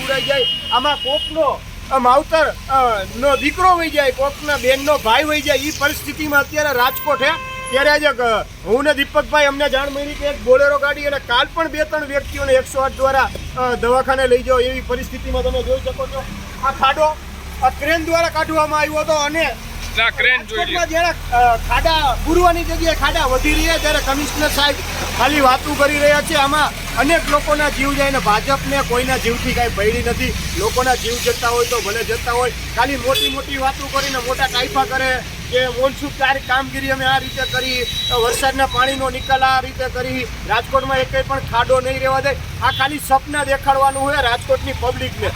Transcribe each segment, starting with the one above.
બુડાઈ જાય. આમાં કોકનો માવતર નો દીકરો વહી જાય, કોકના બેનનો ભાઈ વહી જાય એ પરિસ્થિતિમાં અત્યારે રાજકોટ હે. ત્યારે આજે હું ને દીપકભાઈ અમને જાણ મળી કે એક બોલેરો ગાડી અને કાલ પણ બે ત્રણ વ્યક્તિઓને એકસો આઠ દ્વારા દવાખાને લઈ જાઓ એવી પરિસ્થિતિમાં તમે જોઈ શકો છો. આ ખાડો આ ક્રેન દ્વારા કાઢવામાં આવ્યો હતો અને ના ક્રેન જોઈ જ્યારે ખાડા પૂરવાની જગ્યાએ ખાડા વધી રહ્યા ત્યારે કમિશનર સાહેબ ખાલી વાતું કરી રહ્યા છે. આમાં અનેક લોકોના જીવ જાય ને ભાજપને કોઈના જીવથી કાંઈ ભયડી નથી. લોકોના જીવ જતા હોય તો ભલે જતા હોય. ખાલી મોટી મોટી વાતો કરીને મોટા કાયફા કરે કે મોનસૂન કામગીરી અમે આ રીતે કરી વરસાદના પાણીનો નિકાલ આ રીતે કરી રાજકોટમાં એકેય પણ ખાડો નહીં રહેવા દે. આ ખાલી સપના દેખાડવાનું હોય રાજકોટની પબ્લિકને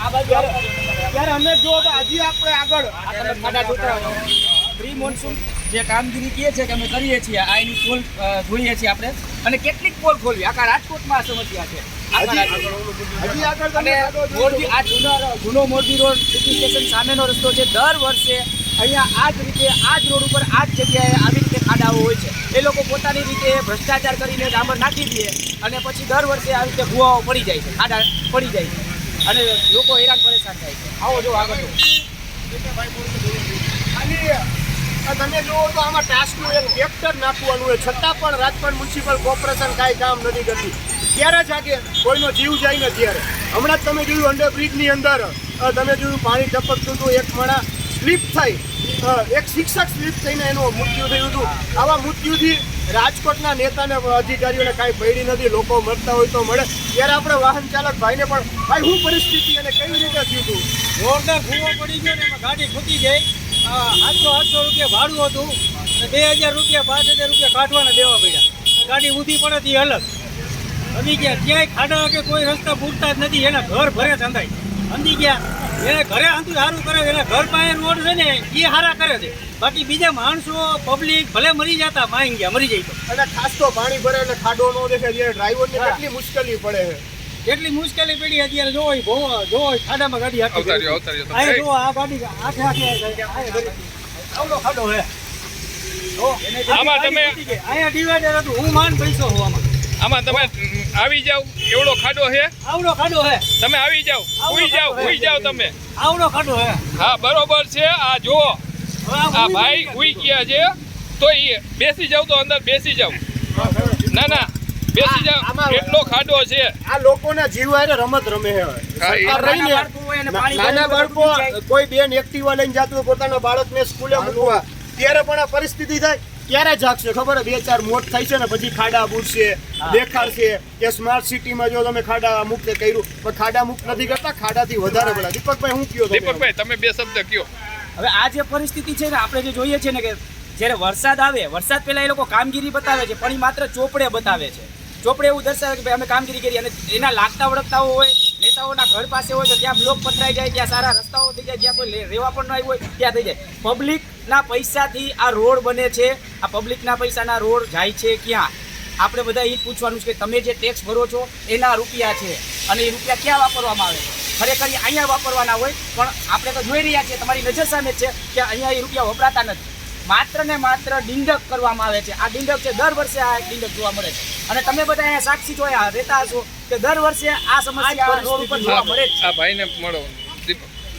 ત્યારે અમે જો હજી આપણે આગળ ખાડા જોતા પ્રી મોન્સૂન જે કામગીરી કહે છે કે અમે કરીએ છીએ આ એની પોલ જોઈએ છીએ આપણે. અને કેટલીક પોલ ખોલવી. આખા રાજકોટમાં આ સમસ્યા છે. હજી આગળ અને તમે આગળ જોજો. મોરબી આ જૂનો જૂનો મોરબી રોડ સિટી સ્ટેશન સામેનો રસ્તો છે. દર વર્ષે અહીંયા આ જ રીતે આ જ રોડ ઉપર આ જ જગ્યાએ આવી રીતે ખાડાઓ હોય છે. એ લોકો પોતાની રીતે ભ્રષ્ટાચાર કરીને ડામર નાખી દે અને પછી દર વર્ષે આવી રીતે ભૂવાઓ પડી જાય છે. ખાડા પડી જાય છે. અને લોકો હેરાન પરેશાન થાય છે. આવો જો આગળ તમે જુઓ તો આમાં ટાસ્કનું એક વેક્ટર નાખવાનું હોય. છતાં પણ રાજકોટ મ્યુનિસિપલ કોર્પોરેશન કાંઈ કામ નથી કરતી. ત્યારે જ આગે કોઈનો જીવ જાય ને ત્યારે. હમણાં જ તમે જોયું અંડરબ્રિજની અંદર તમે જોયું પાણી ટપકતું હતું એક મણા સ્લીપ થઈ એક શિક્ષક સ્લીપ થઈને એનું મૃત્યુ થયું હતું. આવા મૃત્યુથી રાજકોટના નેતાને અધિકારીઓને કાંઈ પડી નથી, લોકો મરતા હોય તો મળે. ત્યારે આપણે વાહન ચાલક ભાઈને પણ, ભાઈ, શું પરિસ્થિતિ અને કેવી રીતે થયું હતું રોડને ભૂવો પડી ગયો ને ગાડી ખૂટી ગઈ. આઠસો આઠસો રૂપિયા ભાડું હતું. અને બે હજાર રૂપિયા, પાંચ હજાર રૂપિયા કાઢવાના દેવા પડ્યા. ગાડી ઊંધી પડે તે અલગ. સમજી ગયા. ક્યાંય ખાડા કે કોઈ રસ્તા પૂરતા જ નથી. એના ઘર ભરે સંધાય સમજી ગયા. એને ઘરે આંતું સારું કરે એને ઘર પાસે રોડ છે ને એ સારા કરે છે. બાકી બીજા માણસો પબ્લિક ભલે મરી જતા માઈ ગયા મરી જાય તો. અને ખાસ તો પાણી ભરે એટલે ખાડો ન દેખાય. એટલે ડ્રાઈવરને. કેટલી મુશ્કેલી પડે છે. એટલી મુશ્કેલી પડી અત્યારે જો ઈ ખાડામાં ગાડી હાકી કઈ- જોવો આ ગાડી આઠે આઠે આવડો ખાડો હે જો, આમાં તમે- અહીંયા ડિવાઈડર હતું હું માન પૈસો હોવામાં. આમાં આમાં તમે આવી જાવ. એવડો ખાડો છે આવડો ખાડો હે. તમે આવી જાવ. ઉઈ જાવ ઉઈ જાવ તમે. આવડો ખાડો હે. હા બરોબર છે. આ જુઓ. આ ભાઈ ઉઈ ગયા છે. તો એ બેસી જાવ તો અંદર બેસી જાવ. ના ના. બેસી જાવ. આમાં- કેટલો ખાડો છે. આ લોકોના જીવ હારે રમત રમે. હા, એ- સરકાર રહીને નાના બાળકો. કોઈ બેન એક્ટિવા લઈને જાતું પોતાના બાળકને સ્કૂલે મૂકવા ત્યારે પણ આ પરિસ્થિતિ થાય. ક્યારે જાગશે ખબર? બે ચાર મોત થાય છે ને પછી ખાડા બુડશે દેખાડશે. કે સ્માર્ટ સિટીમાં જો તમે ખાડા મુક્ત કર્યું પણ ખાડા મુક્ત નથી કરતા ખાડાથી વધારે બધા દીપકભાઈ હું કયો દીપકભાઈ તમે બે શબ્દ કયો. હવે આ જે પરિસ્થિતિ છે ને આપણે જે જોઈએ છે ને કે જ્યારે વરસાદ આવે વરસાદ પહેલા એ લોકો કામગીરી બતાવે છે પણ એ માત્ર ચોપડે બતાવે છે. ચોપડે એવું દર્શાવે કે ભાઈ અમે કામગીરી કરી અને એના લાગતા વળગતાઓ હોય નેતાઓના ઘર પાસે હોય તો ત્યાં બ્લોક પથરાઈ જાય, ત્યાં સારા રસ્તાઓ થઈ જાય, જ્યાં કોઈ રહેવા પણ ન હોય, ત્યાં થઈ જાય. પબ્લિકના પૈસાથી આ રોડ બને છે. આ પબ્લિકના પૈસાના રોડ જાય છે ક્યાં? આપણે બધા એ પૂછવાનું છે કે તમે જે ટેક્સ ભરો છો, એના રૂપિયા છે. અને એ રૂપિયા ક્યાં વાપરવામાં આવે? ખરેખર એ અહીંયા વાપરવાના હોય, પણ આપણે તો જોઈ રહ્યા છીએ, તમારી નજર સામે છે કે અહીંયા એ રૂપિયા વપરાતા નથી. માત્ર ને માત્ર ડિંડક કરવામાં આવે છે. આ ડિંડક છે, દર વર્ષે આ ડિંડક જોવા મળે છે. અને તમે બધા અહીંયા સાક્ષી જોયા રહેતા હશો કે દર વર્ષે આ સમસ્યા રોડ ઉપર જોવા મળે છે. આ ભાઈને મળો